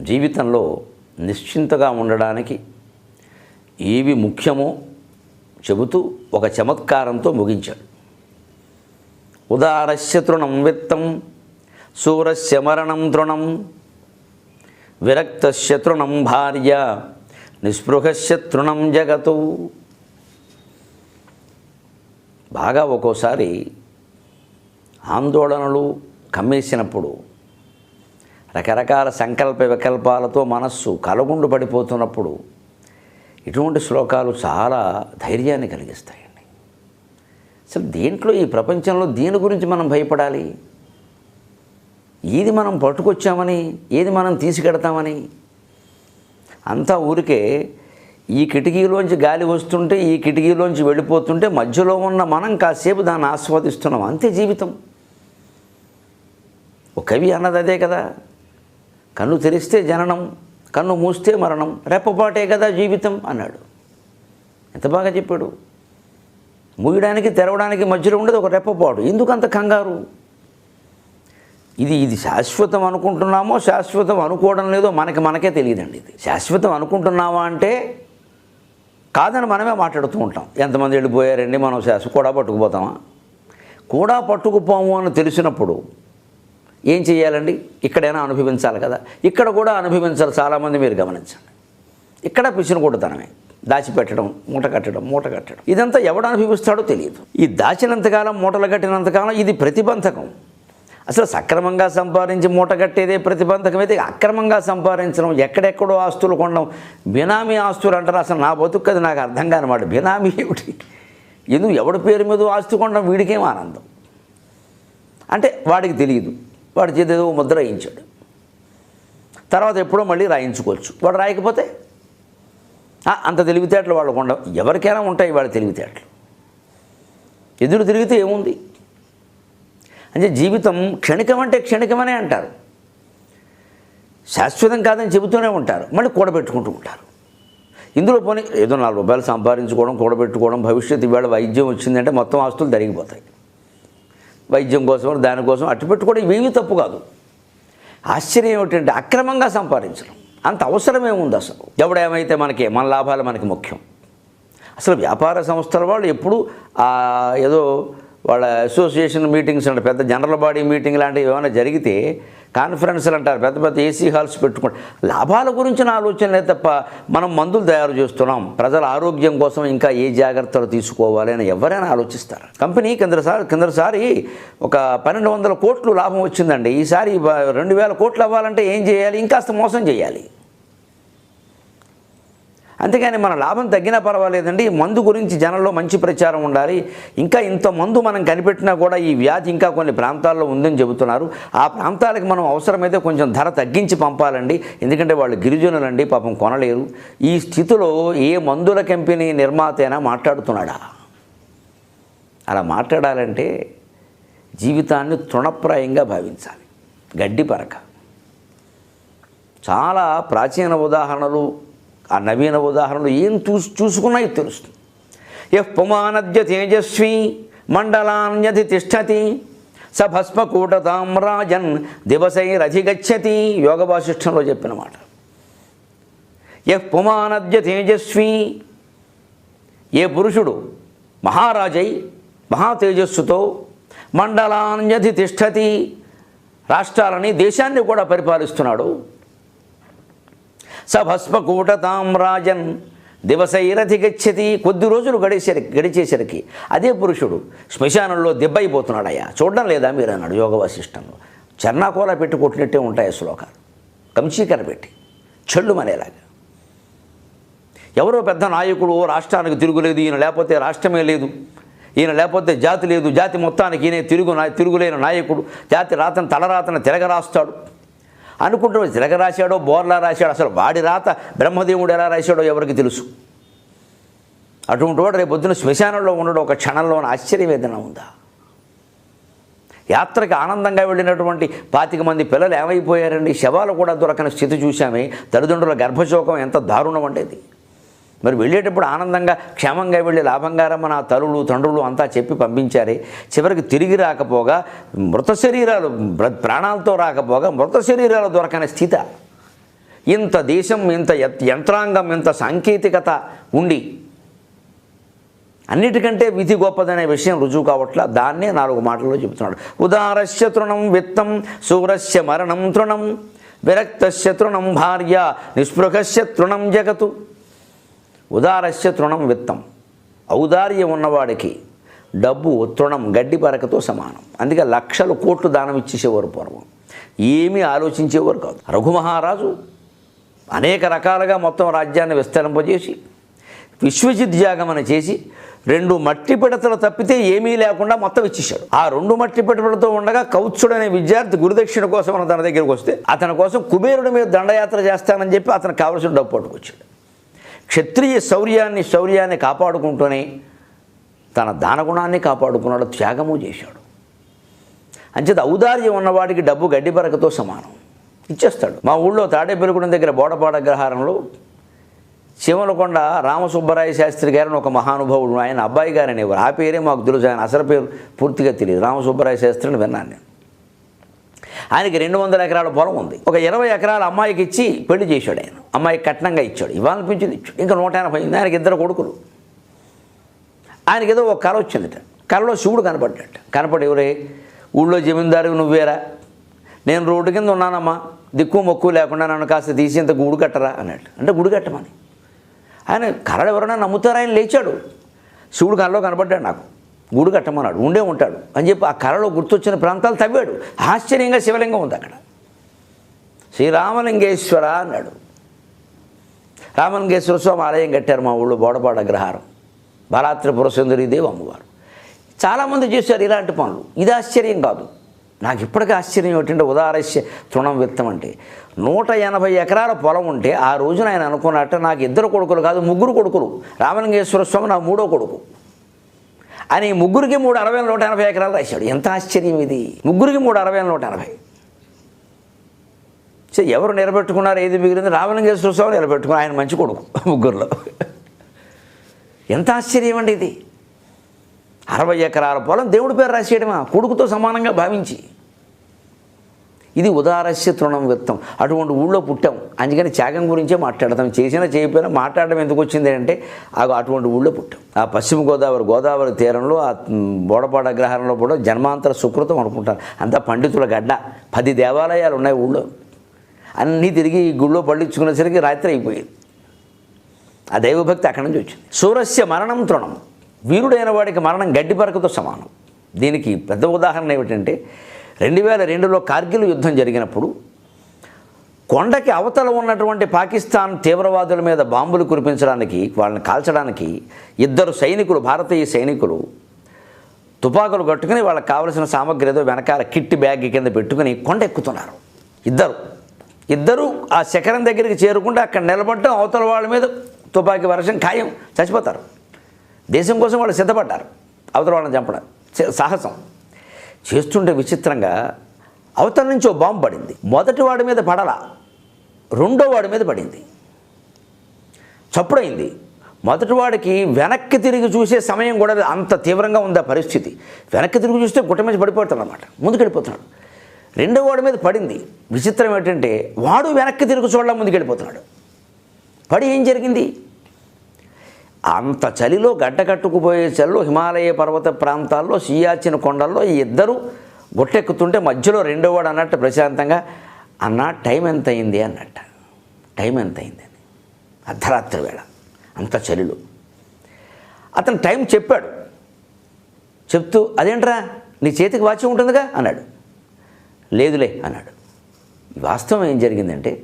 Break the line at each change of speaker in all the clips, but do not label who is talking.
జీవితంలో నిశ్చింతగా ఉండడానికి ఏవి ముఖ్యమో చెబుతూ ఒక చమత్కారంతో ముగించాడు. ఉదారస్య తృణం విత్తం సూరస్య మరణం తృణం విరక్తస్య తృణం భార్య నిస్పృహస్య తృణం జగతు. బాగా ఒక్కోసారి ఆందోళనలు కమ్మేసినప్పుడు రకరకాల సంకల్ప వికల్పాలతో మనస్సు కలగుండు పడిపోతున్నప్పుడు ఇటువంటి శ్లోకాలు చాలా ధైర్యాన్ని కలిగిస్తాయండి. అసలు దేంట్లో ఈ ప్రపంచంలో దీని గురించి మనం భయపడాలి? ఏది మనం పట్టుకొచ్చామని ఏది మనం తీసుకెడతామని అంతా ఊరికే ఈ కిటికీలోంచి గాలి వస్తుంటే ఈ కిటికీలోంచి వెళ్ళిపోతుంటే మధ్యలో ఉన్న మనం కాసేపు దాన్ని ఆస్వాదిస్తున్నాం. అంతే జీవితం. ఒక కవి అన్నది అదే కదా. కన్ను తెరిస్తే జననం కన్ను మూస్తే మరణం రెప్పపాటే కదా జీవితం అన్నాడు. ఎంత బాగా చెప్పాడు? ముగియడానికి తెరవడానికి మధ్యలో ఉండేది ఒక రెప్పపాటు. ఎందుకు అంత కంగారు? ఇది ఇది శాశ్వతం అనుకుంటున్నామో శాశ్వతం అనుకోవడం లేదో మనకి మనకే తెలియదండి ఇది. శాశ్వతం అనుకుంటున్నామా అంటే కాదని మనమే మాట్లాడుతూ ఉంటాం. ఎంతమంది వెళ్ళిపోయారండి మనం శాశ్వత కూడా పట్టుకుపోతామా? కూడా పట్టుకుపోము అని తెలిసినప్పుడు ఏం చేయాలండి ఇక్కడైనా అనుభవించాలి కదా. ఇక్కడ కూడా అనుభవించాలి. చాలామంది మీరు గమనించండి. ఇక్కడ పిచ్చినకూడతనమే దాచిపెట్టడం మూట కట్టడం మూట కట్టడం. ఇదంతా ఎవడు అనుభవిస్తాడో తెలియదు. ఈ దాచినంతకాలం మూటలు కట్టినంతకాలం ఇది ప్రతిబంధకం. అసలు సక్రమంగా సంపాదించి మూట కట్టేదే ప్రతిబంధకం. అయితే అక్రమంగా సంపాదించడం ఎక్కడెక్కడో ఆస్తులు కొనడం బినామీ ఆస్తులు అంటారు. అసలు నా బతుకు అది నాకు అర్థం కానమాట బినామీ ఏమిటి? ఎందుకు ఎవడి పేరు మీద ఆస్తి కొనడం? వీడికేం ఆనందం? అంటే వాడికి తెలియదు. వాడి చేతి ఏదో ముద్ర రాయించాడు. తర్వాత ఎప్పుడో మళ్ళీ రాయించుకోవచ్చు. వాడు రాయకపోతే? అంత తెలివితేటలు వాళ్ళు ఉండవు ఎవరికైనా ఉంటాయి వాళ్ళ తెలివితేటలు. ఎదురు తిరిగితే ఏముంది? అంటే జీవితం క్షణికం అంటే క్షణికమనే అంటారు. శాశ్వతం కాదని చెబుతూనే ఉంటారు. మళ్ళీ కూడబెట్టుకుంటూ ఉంటారు. ఇందులో పోనీ ఏదో నాలుగు రూపాయలు సంపాదించుకోవడం కూడబెట్టుకోవడం భవిష్యత్తు ఇవాళ వైద్యం వచ్చిందంటే మొత్తం ఆస్తులు తరిగిపోతాయి. వైద్యం కోసం దానికోసం అట్టు పెట్టుకోవడం ఇవేమీ తప్పు కాదు. ఆశ్చర్యం ఏమిటంటే అక్రమంగా సంపాదించడం. అంత అవసరమేముంది అసలు. ఎవడేమైతే మనకి మన లాభాలు మనకి ముఖ్యం. అసలు వ్యాపార సంస్థల వాళ్ళు ఎప్పుడు ఏదో వాళ్ళ అసోసియేషన్ మీటింగ్స్ అంటే పెద్ద జనరల్ బాడీ మీటింగ్ లాంటివి ఏమైనా జరిగితే కాన్ఫరెన్స్లు అంటారు. పెద్ద పెద్ద ఏసీ హాల్స్ పెట్టుకోండి లాభాల గురించిన ఆలోచనలే తప్ప మనం మందులు తయారు చేస్తున్నాం. ప్రజల ఆరోగ్యం కోసం ఇంకా ఏ జాగ్రత్తలు తీసుకోవాలి అని ఎవరైనా ఆలోచిస్తారు. కంపెనీ కిందసారి కిందసారి ఒక పన్నెండు వందల కోట్లు లాభం వచ్చిందండి. ఈసారి రెండు వేల కోట్లు అవ్వాలంటే ఏం చేయాలి? ఇంకాస్త మోసం చేయాలి. అంతేగాని మన లాభం తగ్గినా పర్వాలేదండి. మందు గురించి జనంలో మంచి ప్రచారం ఉండాలి. ఇంకా ఇంత మందు మనం కనిపెట్టినా కూడా ఈ వ్యాధి ఇంకా కొన్ని ప్రాంతాల్లో ఉందని చెబుతున్నారు. ఆ ప్రాంతాలకు మనం అవసరమైతే కొంచెం ధర తగ్గించి పంపాలండి. ఎందుకంటే వాళ్ళు గిరిజనులండి పాపం కొనలేరు. ఈ స్థితిలో ఏ మందుల కంపెనీ నిర్మాత అయినా మాట్లాడుతున్నాడా? అలా మాట్లాడాలంటే జీవితాన్ని తృణప్రాయంగా భావించాలి. గడ్డి పరక. చాలా ప్రాచీన ఉదాహరణలు ఆ నవీన ఉదాహరణలు ఏం చూసి చూసుకున్నాయి తెలుస్తుంది. ఎఫ్ పుమానద్య తేజస్వి మండలాన్యధి తిష్టతి స భస్మకూటతాం రాజన్ దివసైరధిగచ్చతి యోగ వాసిష్టంలో చెప్పిన మాట ఎఫ్ పుమానద్య తేజస్వి ఏ పురుషుడు మహారాజై మహా తేజస్సుతో మండలాన్యధి తిష్టతి రాష్ట్రాలని దేశాన్ని కూడా పరిపాలిస్తున్నాడు. స భస్మకూటతాం రాజన్ దివసైరథి గచ్చతి. కొద్ది రోజులు గడిచేసరికి గడిచేసరికి అదే పురుషుడు శ్మశానంలో దెబ్బైపోతున్నాడయ్యా. చూడడం లేదా మీరు అన్నాడు యోగ వశిష్టంలో చర్నాకోల పెట్టి కొట్టినట్టే ఉంటాయి శ్లోకాలు. కంచీకర పెట్టి. చెళ్ళు మనేలాగా. ఎవరో పెద్ద నాయకుడు ఓ రాష్ట్రానికి తిరుగులేదు ఈయన లేకపోతే రాష్ట్రమే లేదు. ఈయన లేకపోతే జాతి లేదు. జాతి మొత్తానికి ఈయన తిరుగు నా తిరుగులేని నాయకుడు. జాతి రాతను తలరాతను తిరగరాస్తాడు. అనుకుంటున్నాడు. తిరగ రాశాడో బోర్లా రాశాడో అసలు వాడి రాత బ్రహ్మదేవుడు ఎలా రాశాడో ఎవరికి తెలుసు? అటువంటి వాడు రేపు పొద్దున శ్మశానంలో ఉండడం ఒక క్షణంలోని ఆశ్చర్యం ఏదైనా ఉందా? యాత్రకి ఆనందంగా వెళ్ళినటువంటి పాతిక మంది పిల్లలు ఏమైపోయారండి? శవాలు కూడా దొరకని స్థితి చూశామే. తల్లిదండ్రుల గర్భశోకం ఎంత దారుణం ఉండేది మరి వెళ్ళేటప్పుడు ఆనందంగా క్షేమంగా వెళ్ళి లాభంగా రమ్మని ఆ తల్లులు తండ్రులు అంతా చెప్పి పంపించారే. చివరికి తిరిగి రాకపోగా మృత శరీరాలు ప్రాణాలతో రాకపోగా మృత శరీరాలు దొరకని స్థితి. ఇంత దేశం ఇంత యంత్రాంగం ఇంత సాంకేతికత ఉండి అన్నిటికంటే విధి గొప్పదనే విషయం రుజువు కావట్ల దాన్నే నాలుగు మాటల్లో చెబుతున్నాడు. ఉదారస్య తృణం విత్తం సూరస్య మరణం తృణం విరక్తస్య తృణం భార్య నిస్పృహస్య తృణం జగతు. ఉదారస్య తృణం విత్తం. ఔదార్యం ఉన్నవాడికి డబ్బు తృణం గడ్డి పరకతో సమానం. అందుకే లక్షలు కోట్లు దానం ఇచ్చేసేవారు పూర్వం. ఏమీ ఆలోచించేవారు కాదు. రఘుమహారాజు అనేక రకాలుగా మొత్తం రాజ్యాన్ని విస్తరింపజేసి విశ్వజిత్ యాగమన చేసి రెండు మట్టి పిడతలు తప్పితే ఏమీ లేకుండా మొత్తం ఇచ్చేశాడు. ఆ రెండు మట్టి పిడతలతో ఉండగా కౌత్సుడు అనే విద్యార్థి గురుదక్షిణ కోసం తన దగ్గరికి వస్తే అతని కోసం కుబేరుడి మీద దండయాత్ర చేస్తానని చెప్పి అతనికి కావలసిన డబ్బు పట్టుకొచ్చాడు. క్షత్రియ శౌర్యాన్ని శౌర్యాన్ని కాపాడుకుంటూనే తన దానగుణాన్ని కాపాడుకున్నాడు త్యాగము చేశాడు. అంచేత ఔదార్యం ఉన్నవాడికి డబ్బు గడ్డి బరకతో సమానం. ఇచ్చేస్తాడు. మా ఊళ్ళో తాడేపల్లిగూడెం దగ్గర బోడపాడ గ్రహారంలో శివనకొండ రామసుబ్బరాయ శాస్త్రి గారిని ఒక మహానుభావుడు ఆయన అబ్బాయి గారు అనేవారు ఆ పేరే మాకు తెలుసు ఆయన అసలు పేరు పూర్తిగా తెలియదు. రామసుబ్బరాయ శాస్త్రిని విన్నాను నేను. ఆయనకి రెండు వందల ఎకరాల పొలం ఉంది. ఒక ఇరవై ఎకరాల అమ్మాయికి ఇచ్చి పెళ్ళి చేశాడు ఆయన. అమ్మాయికి కట్నంగా ఇచ్చాడు. ఇవ్వాలనిపించింది ఇచ్చాడు. ఇంకా నూట ఎనభై ఉంది ఆయనకి ఇద్దరు కొడుకులు. ఆయనకి ఏదో ఒక కళ వచ్చిందిట. కళలో శివుడు కనపడ్డాట కనపడి ఎవరే? ఊళ్ళో జమీందారు నువ్వేరా? నేను రోడ్డు కింద ఉన్నానమ్మా. దిక్కు మొక్కు లేకుండా నన్ను కాస్త తీసి ఇంత గుడి కట్టరా అన్నాడు. అంటే గుడి కట్టమని. ఆయన కళ ఎవరైనా నమ్ముతారా? ఆయన లేచాడు. శివుడు కళ్ళలో కనపడ్డాడు నాకు. గుడి కట్టమన్నాడు ఉండే ఉంటాడు అని చెప్పి ఆ కళలో గుర్తొచ్చిన ప్రాంతాలు తవ్వాడు. ఆశ్చర్యంగా శివలింగం ఉంది అక్కడ. శ్రీరామలింగేశ్వర అన్నాడు. రామలింగేశ్వర స్వామి ఆలయం కట్టారు మా ఊళ్ళో బోడపాడ అగ్రహారం బాలాత్రిపుర దేవి అమ్మవారు. చాలామంది చేశారు ఇలాంటి పనులు. ఇది ఆశ్చర్యం కాదు. నాకు ఇప్పటికీ ఆశ్చర్యం ఏమిటంటే ఉదారస్య తృణం విత్తం అంటే నూట ఎనభై ఎకరాల పొలం ఉంటే ఆ రోజున ఆయన అనుకున్నట్టు నాకు ఇద్దరు కొడుకులు కాదు ముగ్గురు కొడుకులు. రామలింగేశ్వర స్వామి నా మూడో కొడుకు. అని ముగ్గురికి మూడు అరవై నూట ఎనభై ఎకరాలు రాశాడు. ఎంత ఆశ్చర్యం ఇది? ముగ్గురికి మూడు అరవై నూట ఎనభై. సో ఎవరు నిలబెట్టుకున్నారు? ఏది మిగిలింది? రామలింగేశ్వర స్వామి నిలబెట్టుకున్నారు. ఆయన మంచి కొడుకు ముగ్గురులో. ఎంత ఆశ్చర్యం అండి ఇది? అరవై ఎకరాల పొలం దేవుడి పేరు రాసేయడమా? కొడుకుతో సమానంగా భావించి. ఇది ఉదారస్య తృణం విత్తం అటువంటి ఊళ్ళో పుట్టాం. అందుకని త్యాగం గురించే మాట్లాడతాం. చేసినా చేయకపోయినా మాట్లాడడం ఎందుకు వచ్చింది అంటే అటువంటి ఊళ్ళో పుట్టాం. ఆ పశ్చిమ గోదావరి గోదావరి తీరంలో ఆ బోడపాడ అగ్రహారంలో కూడా జన్మాంతర సుకృతం అనుకుంటారు. అంతా పండితుల గడ్డ. పది దేవాలయాలు ఉన్నాయి ఊళ్ళో. అన్నీ తిరిగి ఈ గుళ్ళో పళ్ళించుకునేసరికి రాత్రి అయిపోయింది. ఆ దైవభక్తి అక్కడి నుంచి వచ్చింది. సూరస్య మరణం తృణం. వీరుడైన వాడికి మరణం గడ్డి పరకతో సమానం. దీనికి పెద్ద ఉదాహరణ ఏమిటంటే రెండు వేల రెండులో కార్గిల్ యుద్ధం జరిగినప్పుడు కొండకి అవతల ఉన్నటువంటి పాకిస్తాన్ తీవ్రవాదుల మీద బాంబులు కురిపించడానికి వాళ్ళని కాల్చడానికి ఇద్దరు సైనికులు భారతీయ సైనికులు తుపాకులు కట్టుకుని వాళ్ళకి కావలసిన సామగ్రి ఏదో వెనకాల కిట్టి బ్యాగ్ కింద పెట్టుకుని కొండ ఎక్కుతున్నారు. ఇద్దరు. ఇద్దరు ఆ శిఖరం దగ్గరికి చేరుకుంటే అక్కడ నిలబడటం అవతల వాళ్ళ మీద తుపాకీ వర్షం ఖాయం చచ్చిపోతారు. దేశం కోసం వాళ్ళు సిద్ధపడ్డారు. అవతల వాళ్ళని చంపడం సాహసం. చేస్తుంటే విచిత్రంగా అవతల నుంచి ఓ బాంబు పడింది. మొదటి వాడి మీద పడలా. రెండో వాడి మీద పడింది. చప్పుడైంది. మొదటి వాడికి వెనక్కి తిరిగి చూసే సమయం కూడా అంత తీవ్రంగా ఉంది ఆ పరిస్థితి. వెనక్కి తిరిగి చూస్తే గుట్ట మీద పడిపోతాడు అనమాట ముందుకెళ్ళిపోతున్నాడు. రెండో వాడి మీద పడింది. విచిత్రం ఏంటంటే వాడు వెనక్కి తిరిగి చూడడం ముందుకెళ్ళిపోతున్నాడు. పడి ఏం జరిగింది? అంత చలిలో గడ్డ కట్టుకుపోయే చలిలో హిమాలయ పర్వత ప్రాంతాల్లో సియాచిన కొండల్లో ఈ ఇద్దరు గుట్టెక్కుతుంటే మధ్యలో రెండో వాడు అన్నట్టు ప్రశాంతంగా అన్న టైం ఎంత అయింది అన్నట్ట. టైం ఎంత అయింది అని. అర్ధరాత్రి వేళ. అంత చలిలో అతను టైం చెప్పాడు. చెప్తూ అదేంట్రా? నీ చేతికి వాచి ఉంటుందిగా? అన్నాడు. లేదులే అన్నాడు. వాస్తవం ఏం జరిగిందంటే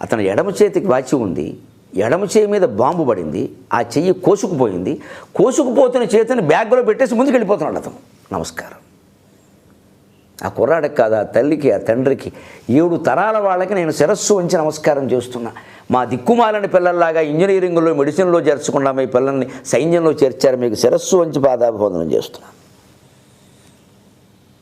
అతను ఎడమ చేతికి వాచి ఉంది ఎడమ చేయి మీద బాంబు పడింది ఆ చెయ్యి కోసుకుపోయింది. కోసుకుపోతున్న చేతిని బ్యాగ్లో పెట్టేసి ముందుకు వెళ్ళిపోతున్నాడు అతను. నమస్కారం. ఆ కుర్రాడికి కాదు ఆ తల్లికి ఆ తండ్రికి. ఏడు తరాల వాళ్ళకి నేను శిరస్సు ఉంచి నమస్కారం చేస్తున్నా. మా దిక్కుమాలని పిల్లల్లాగా ఇంజనీరింగ్లో మెడిసిన్లో చేర్చకుండా మీ పిల్లల్ని సైన్యంలో చేర్చారు. మీకు శిరస్సు వంచి పాదాభివందనం చేస్తున్నాను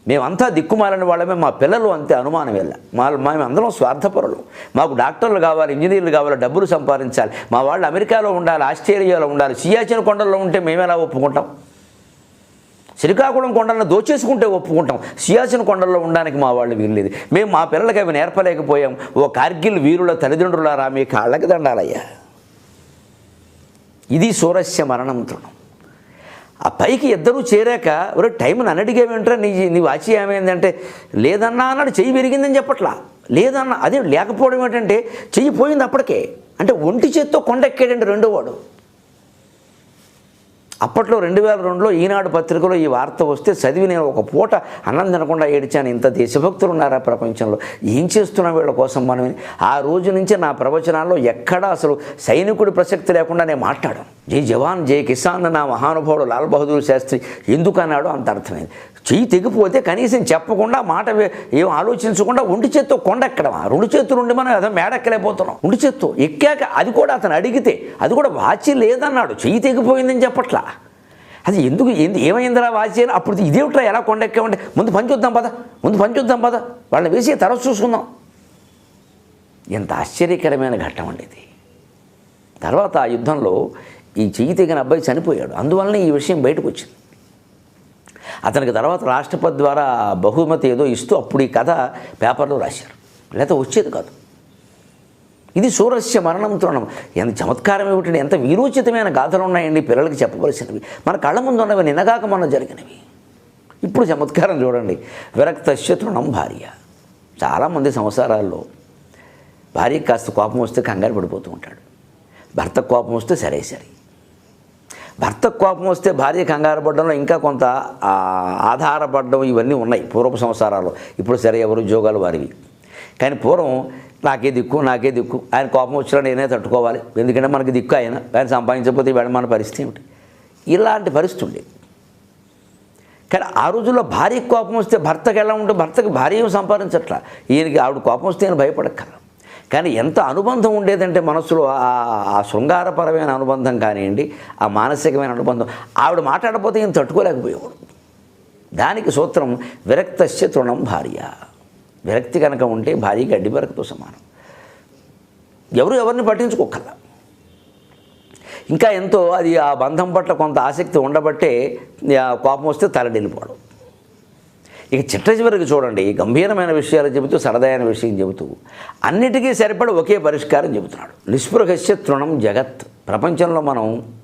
మేమంతా దిక్కుమాలని వాళ్ళమే. మా పిల్లలు అంతే అనుమానం వెళ్ళ మా మేము అందరం స్వార్థపరులు. మాకు డాక్టర్లు కావాలి ఇంజనీర్లు కావాలి డబ్బులు సంపాదించాలి. మా వాళ్ళు అమెరికాలో ఉండాలి ఆస్ట్రేలియాలో ఉండాలి సియాచిన కొండల్లో ఉంటే మేము ఎలా ఒప్పుకుంటాం? శ్రీకాకుళం కొండలను దోచేసుకుంటే ఒప్పుకుంటాం. సియాసిన కొండల్లో ఉండడానికి మా వాళ్ళు వీల్లేదు. మేము మా పిల్లలకి అవి నేర్పలేకపోయాం. ఓ కార్గిల్ వీరుల తల్లిదండ్రులారా మీ కాళ్ళకి దండాలయ్యా. ఇది సూరస్య మరణంతృణం ఆ పైకి ఇద్దరూ చేరాక ఒరే టైం నన్ను నీ నీ వాచి ఏమైందంటే లేదన్నా అన్నాడు చెయ్యి విరిగిందని చెప్పట్లా. లేదన్నా అదే లేకపోవడం ఏంటంటే చెయ్యి పోయింది అప్పటికే. అంటే ఒంటి చేత్తో కొండెక్కాడండి రెండో వాడు అప్పట్లో రెండు వేల రెండులో ఈనాడు పత్రికలో ఈ వార్త వస్తే చదివి నేను ఒక పూట అన్నం తినకుండా ఏడిచాను. ఇంత దేశభక్తులు ఉన్నారా ప్రపంచంలో? ఏం చేస్తున్నాం వీళ్ళ కోసం మనం? ఆ రోజు నుంచి నా ప్రవచనాల్లో ఎక్కడా అసలు సైనికుడి ప్రసక్తి లేకుండా నేను మాట్లాడాను జై జవాన్ జై కిసాన్ నా మహానుభావుడు లాల్ బహదూర్ శాస్త్రి ఎందుకు అన్నాడో అంత అర్థమైంది. చెయ్యి తెగిపోతే కనీసం చెప్పకుండా మాట ఏం ఆలోచించకుండా ఒంటి చేత్తో కొండ ఎక్కడం రెండు చేతులు ఉండి మనం అదే మేడెక్కలేకపోతున్నాం. ఒంటి చేత్తో ఎక్కాక అది కూడా అతను అడిగితే అది కూడా వాచి లేదన్నాడు. చెయ్యి తెగిపోయిందని చెప్పట్లా? అది ఎందుకు ఎందు ఏమైందిరా వాచి అని అప్పుడు ఇదేమిట్రా ఎలా కొండెక్కామంటే ముందు పని చూద్దాం పద ముందు పని చూద్దాం పద. వాళ్ళని వేసి తరచు చూసుకుందాం. ఎంత ఆశ్చర్యకరమైన ఘట్టం అండి ఇది. తర్వాత ఆ యుద్ధంలో ఈ చెయ్యి తెగిన అబ్బాయి చనిపోయాడు. అందువలన ఈ విషయం బయటకు వచ్చింది అతనికి తర్వాత రాష్ట్రపతి ద్వారా బహుమతి ఏదో ఇస్తూ అప్పుడు ఈ కథ పేపర్లో రాశారు. లేకపోతే వచ్చేది కాదు. ఇది సూరస్య మరణం తృణం. ఎంత చమత్కారం ఏమిటండి? ఎంత వీరోచితమైన గాథలు ఉన్నాయండి పిల్లలకి చెప్పవలసినవి. మన కళ్ళ ముందు ఉన్నవి నిన్నగాక మనం జరిగినవి. ఇప్పుడు చమత్కారం చూడండి. విరక్తస్య తృణం భార్య. చాలామంది సంవత్సరాల్లో భార్యకి కాస్త కోపం వస్తే కంగారు పడిపోతూ ఉంటాడు. భర్త కోపం వస్తే సరే సరే. భర్త కోపం వస్తే భార్య కంగారు పడడంలో ఇంకా కొంత ఆధారపడడం ఇవన్నీ ఉన్నాయి పూర్వపు సంసారాలు ఇప్పుడు సరే ఎవరు ఉద్యోగాలు వారివి. కానీ పూర్వం నాకే దిక్కు నాకే దిక్కు. ఆయన కోపం వచ్చినా నేనే తట్టుకోవాలి. ఎందుకంటే మనకి దిక్కు ఆయన. ఆయన సంపాదించకపోతే ఇవాళ మన పరిస్థితి ఏమిటి? ఇలాంటి పరిస్థితి ఉండేది. కానీ ఆ రోజుల్లో భార్య కోపం వస్తే భర్తకి ఎలా ఉంటే భర్తకి భార్య సంపాదించట్లా? ఈయనకి ఆవిడ కోపం వస్తే ఈయన భయపడక్కల కానీ ఎంత అనుబంధం ఉండేదంటే మనసులో ఆ- ఆ శృంగారపరమైన అనుబంధం కానివ్వండి ఆ మానసికమైన అనుబంధం. ఆవిడ మాట్లాడకపోతే ఈయన తట్టుకోలేకపోయేవాడు. దానికి సూత్రం విరక్తస్య తృణం భార్య. విరక్తి కనుక ఉంటే భార్య గడ్డి బరకతో సమానం. ఎవరు ఎవరిని పట్టించుకోకల్లా. ఇంకా ఎంతో అది ఆ బంధం పట్ల కొంత ఆసక్తి ఉండబట్టే ఆ కోపం వస్తే తలడిల్లిపోవడం. ఇక చిట్ట చివరికి చూడండి గంభీరమైన విషయాలు చెబుతూ సరదైన విషయం చెబుతూ అన్నిటికీ సరిపడి ఒకే పరిష్కారం చెబుతున్నాడు. నిస్పృహస్య తృణం జగత్. ప్రపంచంలో మనం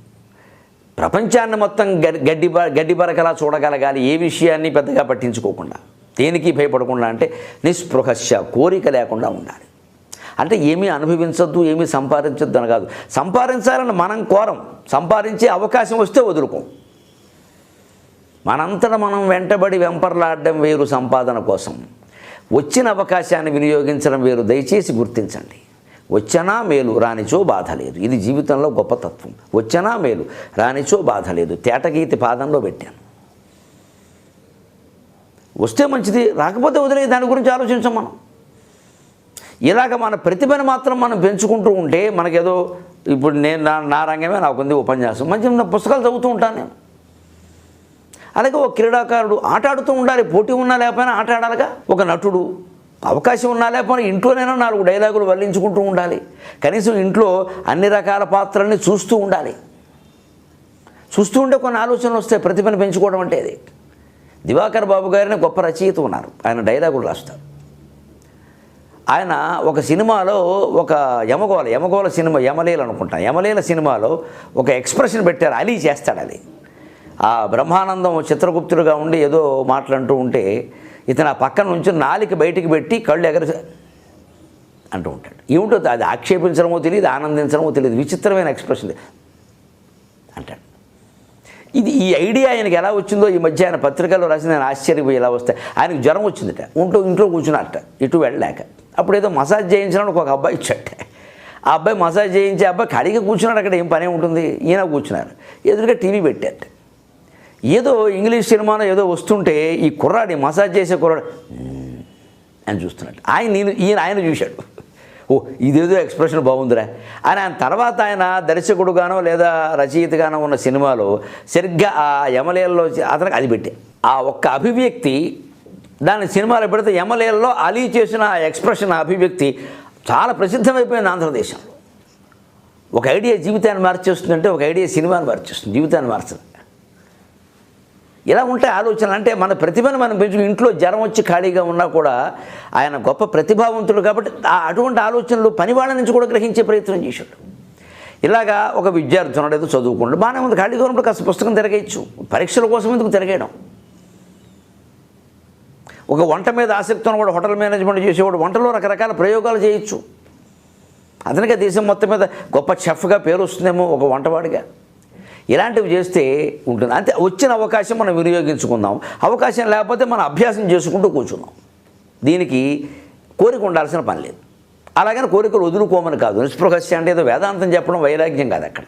ప్రపంచాన్ని మొత్తం గడ్డి గడ్డి గడ్డి బరకలా చూడగలగాలి ఏ విషయాన్ని పెద్దగా పట్టించుకోకుండా. దేనికి భయపడకుండా అంటే నిస్పృహస్య కోరిక లేకుండా ఉండాలి. అంటే ఏమీ అనుభవించొద్దు ఏమీ సంపాదించొద్దు అని కాదు. సంపాదించాలని మనం కోరం సంపాదించే అవకాశం వస్తే వదులుకోం. మనంతట మనం వెంటబడి వెంపర్లాడడం వేరు సంపాదన కోసం. వచ్చిన అవకాశాన్ని వినియోగించడం వేరు దయచేసి గుర్తించండి. వచ్చినా మేలు రానిచో బాధ లేదు. ఇది జీవితంలో గొప్ప తత్వం. వచ్చినా మేలు రానిచో బాధ లేదు. తేటగీతి పాదంలో పెట్టాను. వస్తే మంచిది రాకపోతే వదిలే దాని గురించి ఆలోచించాం మనం. ఇలాగ మన ప్రతిభను మాత్రం మనం పెంచుకుంటూ ఉంటే మనకేదో ఇప్పుడు నేను నా నా రంగమే నాకుంది ఉపన్యాసం. మంచి పుస్తకాలు చదువుతూ ఉంటాను నేను. అలాగే ఒక క్రీడాకారుడు ఆట ఆడుతూ ఉండాలి పోటీ ఉన్నా లేకపోయినా ఆట ఆడాలిగా ఒక నటుడు అవకాశం ఉన్నా లేకపోయినా ఇంట్లోనైనా నాలుగు డైలాగులు వల్లించుకుంటూ ఉండాలి. కనీసం ఇంట్లో అన్ని రకాల పాత్రల్ని చూస్తూ ఉండాలి. చూస్తూ ఉంటే కొన్ని ఆలోచనలు వస్తాయి ప్రతిభను పెంచుకోవడం అంటే అది. దివాకర్ బాబు గారిని గొప్ప రచయిత ఉన్నారు. ఆయన డైలాగులు రాస్తారు. ఆయన ఒక సినిమాలో ఒక యమగోళ యమగోళ సినిమా యమలీల అనుకుంటా యమలీల సినిమాలో ఒక ఎక్స్ప్రెషన్ పెట్టారు అలీ చేస్తాడు అది ఆ బ్రహ్మానందం చిత్రగుప్తుడుగా ఉండి ఏదో మాట్లాడుతూ ఉంటే ఇతను ఆ పక్కన నుంచి నాలిక బయటికి పెట్టి కళ్ళు ఎగర అంటూ ఉంటాడు. ఏమిటో అది ఆక్షేపించడమో తెలియదు ఆనందించడమో తెలియదు. విచిత్రమైన ఎక్స్ప్రెషన్. ఇది ఈ ఐడియా ఆయనకి ఎలా వచ్చిందో ఈ మధ్య ఆయన పత్రికల్లో రాసి నేను ఆశ్చర్యపోయి ఎలా వస్తే ఆయనకు జ్వరం వచ్చిందట. ఇంట్లో ఇంట్లో కూర్చున్నట్ట ఇటు వెళ్ళలేక. అప్పుడు ఏదో మసాజ్ చేయించడానికి ఒక అబ్బాయి ఇచ్చట ఆ అబ్బాయి మసాజ్ చేయించే అబ్బాయి ఖాళీగా కూర్చున్నాడు అక్కడ ఏం పని ఉంటుంది? ఈయన కూర్చున్నారు. ఎదురుగా టీవీ పెట్టారట. ఏదో ఇంగ్లీష్ సినిమాలో ఏదో వస్తుంటే ఈ కుర్రాడి మసాజ్ చేసే కుర్రాడు అని చూస్తున్నాడు. ఆయన నేను ఈయన ఆయన చూశాడు. ఓ ఇదేదో ఎక్స్ప్రెషన్ బాగుందిరా. అని ఆయన తర్వాత ఆయన దర్శకుడుగానో లేదా రచయితగానో ఉన్న సినిమాలో సరిగ్గా ఆ యమలేలలో అతనికి అది పెట్టే. ఆ ఒక్క అభివ్యక్తి దాని సినిమాలో పెడితే యమలేలలో అలీ చేసిన ఆ ఎక్స్ప్రెషన్ ఆ అభివ్యక్తి చాలా ప్రసిద్ధమైపోయింది ఆంధ్రదేశంలో. ఒక ఐడియా జీవితాన్ని మార్చేస్తుందంటే ఒక ఐడియా సినిమాని మార్చేస్తుంది జీవితాన్ని మార్చదు. ఇలా ఉంటాయి ఆలోచనలు అంటే మన ప్రతిభను మనం పెంచుకుని ఇంట్లో జ్వరం వచ్చి ఖాళీగా ఉన్నా కూడా ఆయన గొప్ప ప్రతిభావంతుడు కాబట్టి ఆ- అటువంటి ఆలోచనలు పని వాళ్ళ నుంచి కూడా గ్రహించే ప్రయత్నం చేశాడు. ఇలాగా ఒక విద్యార్థి ఉన్నాడు ఏదో చదువుకుంటాడు బాగానే ఉంది ఖాళీగా ఉన్నప్పుడు కాస్త పుస్తకం తిరగేయచ్చు పరీక్షల కోసం ఎందుకు తిరగేయడం? ఒక వంట మీద ఆసక్తి ఉన్నవాడు హోటల్ మేనేజ్మెంట్ చేసేవాడు వంటలో రకరకాల ప్రయోగాలు చేయొచ్చు. అతనికే దేశం మొత్తం మీద గొప్ప చెఫ్గా పేరు వస్తుందేమో ఒక వంటవాడిగా. ఇలాంటివి చేస్తే ఉంటుంది. అంతే వచ్చిన అవకాశం మనం వినియోగించుకుందాం. అవకాశం లేకపోతే మనం అభ్యాసం చేసుకుంటూ కూర్చున్నాం. దీనికి కోరిక ఉండాల్సిన పని లేదు. అలాగని కోరికలు వదులుకోమని కాదు. నిస్పృహస్య అంటే ఏదో వేదాంతం చెప్పడం వైరాగ్యం కాదు అక్కడ.